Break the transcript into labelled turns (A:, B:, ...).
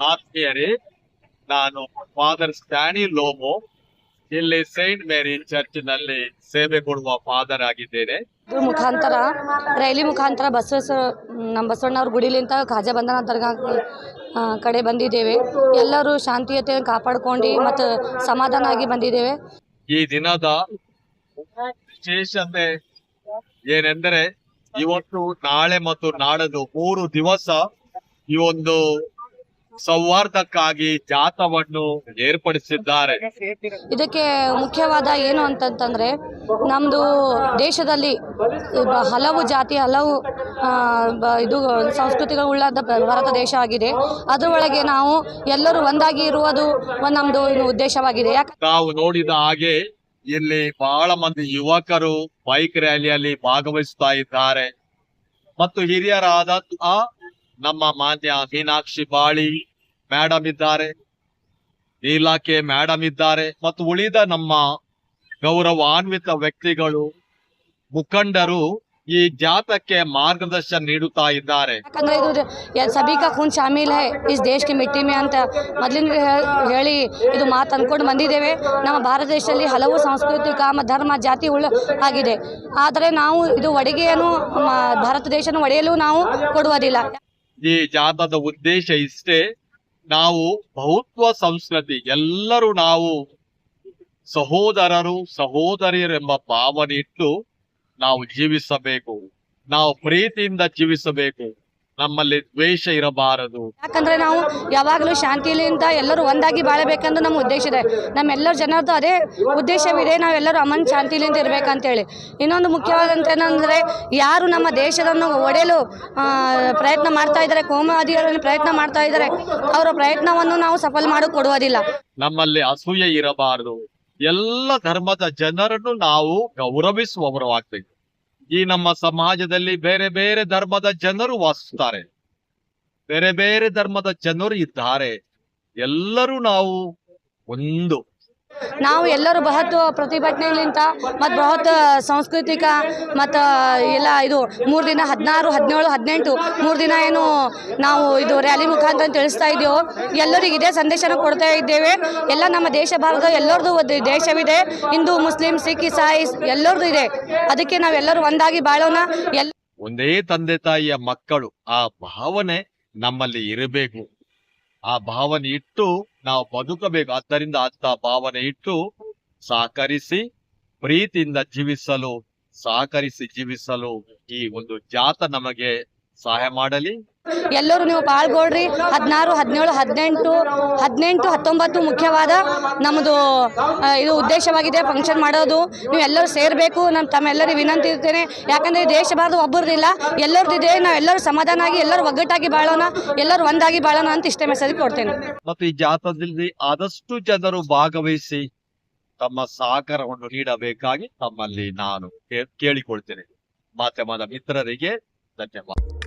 A: ಆತ್ಮೀಯರೇ ನಾನು ಫಾದರ್ ಸ್ಟ್ಯಾನಿ ಲೋಮೋ ಇಲ್ಲಿ ಸೈಂಟ್ ಮೇರಿ ಚರ್ಚ್ನಲ್ಲಿ ಸೇವೆ ಕೊಡುವ ಫಾದರ್ ಆಗಿದ್ದೇನೆ.
B: ಇದ್ರ ಮುಖಾಂತರ ರೈಲಿ ಮುಖಾಂತರ ಬಸವೇಶ್ವರ ನಮ್ಮ ಬಸವಣ್ಣವ್ರ ಗುಡಿಲಿಂದ ಖಾಜಾ ಬಂಧನ ದರ್ಗಾ ಕಡೆ ಬಂದಿದ್ದೇವೆ. ಎಲ್ಲರೂ ಶಾಂತಿಯತೆಯನ್ನು ಕಾಪಾಡ್ಕೊಂಡು ಮತ್ತು ಸಮಾಧಾನ ಆಗಿ ಬಂದಿದ್ದೇವೆ.
A: ಈ ದಿನದ ವಿಶೇಷತೆ ಏನೆಂದರೆ ಇವತ್ತು ನಾಳೆ ಮತ್ತು ನಾಡದು ಮೂರು ದಿವಸ ಈ ಒಂದು ಸೌಹಾರ್ದಕ್ಕಾಗಿ ಜಾಥವನ್ನು ಏರ್ಪಡಿಸಿದ್ದಾರೆ.
B: ಇದಕ್ಕೆ ಮುಖ್ಯವಾದ ಏನು ಅಂತಂತಂದ್ರೆ ನಮ್ದು ದೇಶದಲ್ಲಿ ಹಲವು ಜಾತಿ ಹಲವು ಇದು ಸಂಸ್ಕೃತಿಗಳುಳ್ಳ ಭಾರತ ದೇಶ ಆಗಿದೆ. ಅದರೊಳಗೆ ನಾವು ಎಲ್ಲರೂ ಒಂದಾಗಿ ಇರುವುದು ನಮ್ದು ಉದ್ದೇಶವಾಗಿದೆ.
A: ತಾವು ನೋಡಿದ ಹಾಗೆ ಇಲ್ಲಿ ಬಹಳ ಮಂದಿ ಯುವಕರು ಬೈಕ್ ರ್ಯಾಲಿಯಲ್ಲಿ ಭಾಗವಹಿಸ್ತಾ ಇದ್ದಾರೆ. ಮತ್ತು ಹಿರಿಯರಾದ ನಮ್ಮ ಮಾನ್ಯ ಮೀನಾಕ್ಷಿ ಬಾಳಿ ಮೇಡಮ್ ಇದ್ದಾರೆ. ಇಲಾಖೆ ಮೇಡಮ್ ಇದ್ದಾರೆ. ಮತ್ತು ಉಳಿದ ನಮ್ಮ ಗೌರವಾನ್ವಿತ ವ್ಯಕ್ತಿಗಳು ಮುಖಂಡರು ಈ ಜಾತಕ್ಕೆ ಮಾರ್ಗದರ್ಶನ ನೀಡುತ್ತಾ ಇದ್ದಾರೆ.
B: ಯಾಕಂದ್ರೆ ಇದು ಖೂನ್ ಶಾಮೀಲ್ ಹೇ ಇಸ್ ದೇಶ್ ಕಿ ಮಿಟ್ಟಿ ಮೇ ಅಂತ ಮೊದಲಿನ ಹೇಳಿ ಇದು ಮಾತು ಅಂದ್ಕೊಂಡು ಬಂದಿದ್ದೇವೆ. ನಮ್ಮ ಭಾರತ ದೇಶದಲ್ಲಿ ಹಲವು ಸಾಂಸ್ಕೃತಿಕ ಧರ್ಮ ಜಾತಿ ಉಳ್ಳ ಆಗಿದೆ. ಆದರೆ ನಾವು ಇದು ಒಡಿಗೆಯನ್ನು ಭಾರತ ದೇಶನ ಒಡೆಯಲು ನಾವು ಕೊಡುವುದಿಲ್ಲ.
A: ಈ ಜಾತದ ಉದ್ದೇಶ ಇಷ್ಟೇ. ನಾವು ಬಹುತ್ವ ಸಂಸ್ಕೃತಿ ಎಲ್ಲರೂ ನಾವು ಸಹೋದರರು ಸಹೋದರಿಯರೆಂಬ ಭಾವನೆ ಇಟ್ಟು ನಾವು ಜೀವಿಸಬೇಕು. ನಾವು ಪ್ರೀತಿಯಿಂದ ಜೀವಿಸಬೇಕು. ನಮ್ಮಲ್ಲಿ ದ್ವೇಷ ಇರಬಾರದು.
B: ಯಾಕಂದ್ರೆ ನಾವು ಯಾವಾಗಲೂ ಶಾಂತಿಯಿಂದ ಎಲ್ಲರೂ ಒಂದಾಗಿ ಬಾಳಬೇಕಂದು ನಮ್ಮ ಉದ್ದೇಶ ಇದೆ. ನಮ್ಮೆಲ್ಲರ ಜನರದ್ದು ಅದೇ ಉದ್ದೇಶವಿದೆ. ನಾವೆಲ್ಲರೂ ಅಮನ್ ಶಾಂತಿಲಿಂದ ಇರಬೇಕಂತೇಳಿ. ಇನ್ನೊಂದು ಮುಖ್ಯವಾದಂತ ಏನಂದ್ರೆ ಯಾರು ನಮ್ಮ ದೇಶವನ್ನು ಒಡೆಯಲು ಪ್ರಯತ್ನ ಮಾಡ್ತಾ ಇದ್ದಾರೆ ಕೋಮುವಾದಿಗಳನ್ನು ಪ್ರಯತ್ನ ಮಾಡ್ತಾ ಇದ್ದಾರೆ ಅವರ ಪ್ರಯತ್ನವನ್ನು ನಾವು ಸಫಲ ಮಾಡಿ ಕೊಡುವುದಿಲ್ಲ.
A: ನಮ್ಮಲ್ಲಿ ಅಸೂಯೆ ಇರಬಾರದು. ಎಲ್ಲ ಧರ್ಮದ ಜನರನ್ನು ನಾವು ಗೌರವಿಸುವವರು ಆಗ್ಬೇಕು ಈ ನಮ್ಮ ಸಮಾಜದಲ್ಲಿ ಬೇರೆ ಬೇರೆ ಧರ್ಮದ ಜನರು ವಾಸಿಸುತ್ತಾರೆ. ಬೇರೆ ಬೇರೆ ಧರ್ಮದ ಜನರು ಇದ್ದಾರೆ. ಎಲ್ಲರೂ ನಾವು ಒಂದು.
B: ನಾವು ಎಲ್ಲರೂ ಬೃಹತ್ ಪ್ರತಿಭಟನೆಲಿಂತ ಮತ್ತು ಬೃಹತ್ ಸಾಂಸ್ಕೃತಿಕ ಮತ್ತು ಎಲ್ಲ ಇದು ಮೂರು ದಿನ ಹದಿನಾರು, ಹದಿನೇಳು, ಹದಿನೆಂಟು, ಮೂರು ದಿನ ಏನು ನಾವು ಇದು ರ್ಯಾಲಿ ಮುಖಾಂತರ ತಿಳಿಸ್ತಾ ಇದ್ದೇವೆ, ಎಲ್ಲರಿಗೆ ಇದೇ ಸಂದೇಶನ ಕೊಡ್ತಾ ಇದ್ದೇವೆ. ಎಲ್ಲ ನಮ್ಮ ದೇಶ ಭಾರತ ಎಲ್ಲರದು ಒಂದು ದೇಶವಿದೆ. ಹಿಂದೂ, ಮುಸ್ಲಿಂ, ಸಿಖ್, ಇಸಾಯಿ ಎಲ್ಲರದು ಇದೆ. ಅದಕ್ಕೆ ನಾವೆಲ್ಲರೂ ಒಂದಾಗಿ ಬಾಳೋಣ. ಎಲ್ಲ
A: ಒಂದೇ ತಂದೆ ತಾಯಿಯ ಮಕ್ಕಳು ಆ ಭಾವನೆ ನಮ್ಮಲ್ಲಿ ಇರಬೇಕು. ಆ ಭಾವನೆ ಇಟ್ಟು ನಾವು ಬದುಕಬೇಕು. ಆದ್ದರಿಂದ ಅಂತ ಭಾವನೆ ಇಟ್ಟು ಸಹಕರಿಸಿ, ಪ್ರೀತಿಯಿಂದ ಜೀವಿಸಲು, ಸಹಕರಿಸಿ ಜೀವಿಸಲು ಈ ಒಂದು ಜಾತ ನಮಗೆ ಸಹಾಯ ಮಾಡಲಿ.
B: ಎಲ್ಲರೂ ನೀವು ಪಾಲ್ಗೊಳ್ರಿ. ಹದಿನಾರು, ಹದಿನೇಳು, ಹದಿನೆಂಟು ಹದಿನೆಂಟು, ಹತ್ತೊಂಬತ್ತು ಮುಖ್ಯವಾದ ನಮ್ಮದು ಇದು ಉದ್ದೇಶವಾಗಿದೆ ಫಂಕ್ಷನ್ ಮಾಡೋದು. ನೀವು ಎಲ್ಲರೂ ಸೇರಬೇಕು. ನಾನು ತಮ್ಮೆಲ್ಲರಿಗೆ ವಿನಂತಿ ಇರ್ತೇನೆ. ಯಾಕಂದರೆ ದೇಶ ಭಾರತ ಒಬ್ಬರದಿಲ್ಲ ನಾವು ಎಲ್ಲರೂ ಸಮಾಧಾನ ಆಗಿ, ಎಲ್ಲರೂ ಒಗ್ಗಟ್ಟಾಗಿ ಬಾಳೋಣ. ಎಲ್ಲರೂ ಒಂದಾಗಿ ಬಾಳೋಣ ಅಂತ ಇಷ್ಟೇ ಮೆಸೇಜ್ ಕೊಡ್ತೇನೆ.
A: ಮತ್ತು ಈ ಜಾಥಾದಲ್ಲಿ ಆದಷ್ಟು ಜನರು ಭಾಗವಹಿಸಿ ತಮ್ಮ ಸಹಕಾರವನ್ನು ನೀಡಬೇಕಾಗಿ ತಮ್ಮಲ್ಲಿ ನಾನು ಕೇಳಿಕೊಳ್ತೇನೆ. ಮಾಧ್ಯಮದ ಮಿತ್ರರಿಗೆ ಧನ್ಯವಾದ.